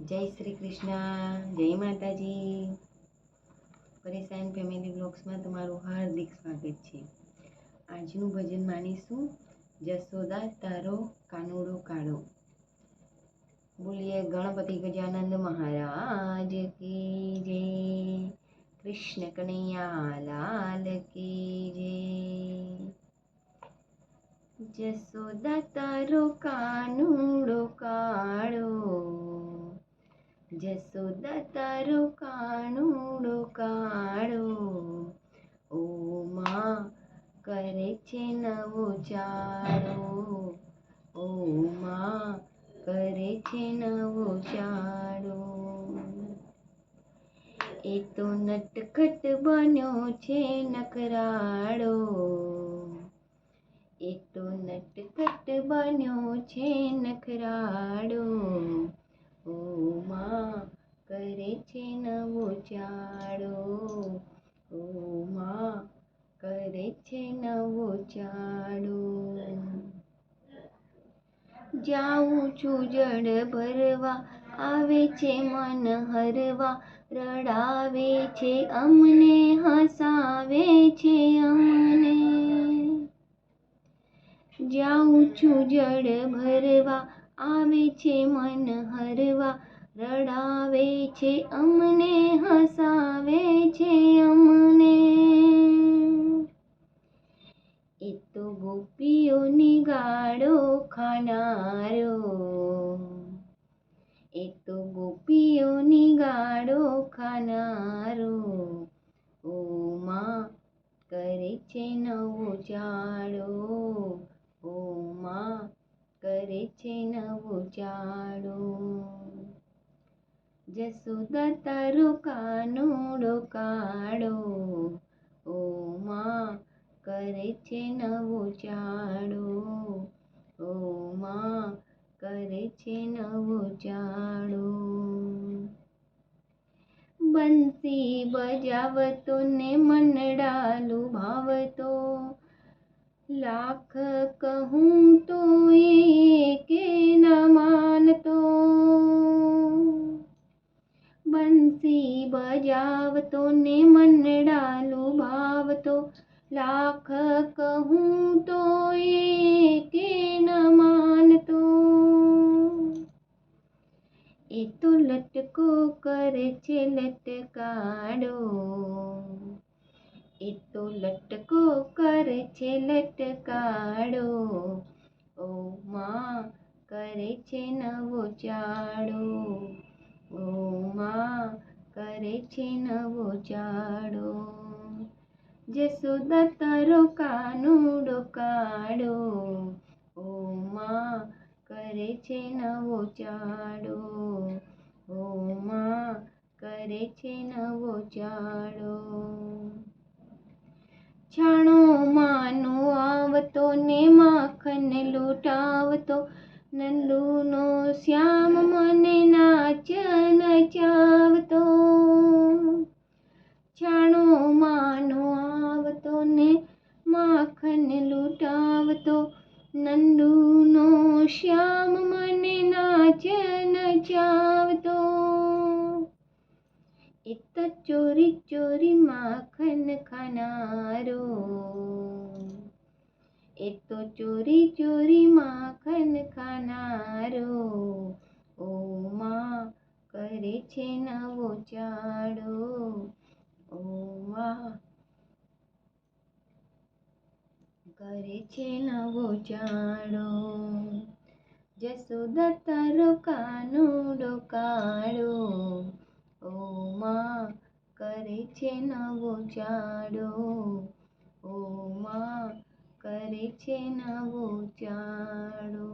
જય શ્રી કૃષ્ણ, જય માતાજી. પરેશાન ફેમિલી બ્લોગ્સમાં તમારું હાર્દિક સ્વાગત છે. આજનું ભજન માનીશું જસોદા તારો કાનુડો કાળો બોલીએ ગણપતિ ગજાનંદ મહારાજ કી જય, કૃષ્ણ કનૈયા લાલ કી જય. જસોદા તારો કાનુડો કાળો જશોદા તારો કાનુડો કાળો ઓ માં કરે છે નવો ચાળો ઓ માં કરે છે નવો ચાળો એ તો નટખટ બન્યો છે નકરાળો એ તો નટખટ બન્યો છે નખરાળો. નવો ઓમા કરે છે નવો ચાડો જાઉં છું જળ ભરવા, આવે છે મન હરવા, રડાવે છે અમને, હસાવે છે અમને. જાઉં છું જળ ભરવા, આવે છે મન હરવા રડાવે છે, અમને હસાવે છે, અમને. એ તો ગોપીઓની ગાળો ખાનારો. એ તો ગોપીઓની ગાળો ખાનારો. ઓ માં કરે છે નવો ચાળો ઓ માં કરે છે નવો ચાળો જસોદા તારો કાનુડો કાળો ઓ માં કરે છે નવો ચાળો ઓ માં કરે છે નવો ચાળો બંસી બજાવતો ને મનડાલું ભાવતો લાખ કહું તો ને મનડાલું ભાવતો લાખ કહું તો કે ન માનતો. એ તો લટકો કરે છે લટકાડો. એ તો લટકો કરે છે લટકાડો. ઓ માં, કરે છે નવો ચાડો. છે નવો ચાડો. જે સુદા તારો કાનુડો કાળો ઓ માં કરે છે નવો ચાડો. ઓ માં કરે છે નવો ચાડો. છાણો માનો, આવતો ને માખન લૂંટાવતો. નંદુનો શ્યામ મને નાચ નચાવતો. છાણો માનો આવતો ને માખન લૂંટાવતો. નંદુનો શ્યામ મને નાચ નચાવતો. એ ચોરી ચોરી માખન ખાનારો. એ તો ચોરી ચોરી માખન ખાનારો ઓ માં કરે છે નવો ચાડો ઓ માં કરે છે નવો ચાડો. જસોદા તારો કાનુડો કાળો ઓ માં કરે છે નવો ચાડો ઓ માં કરે છે નવો ચાળો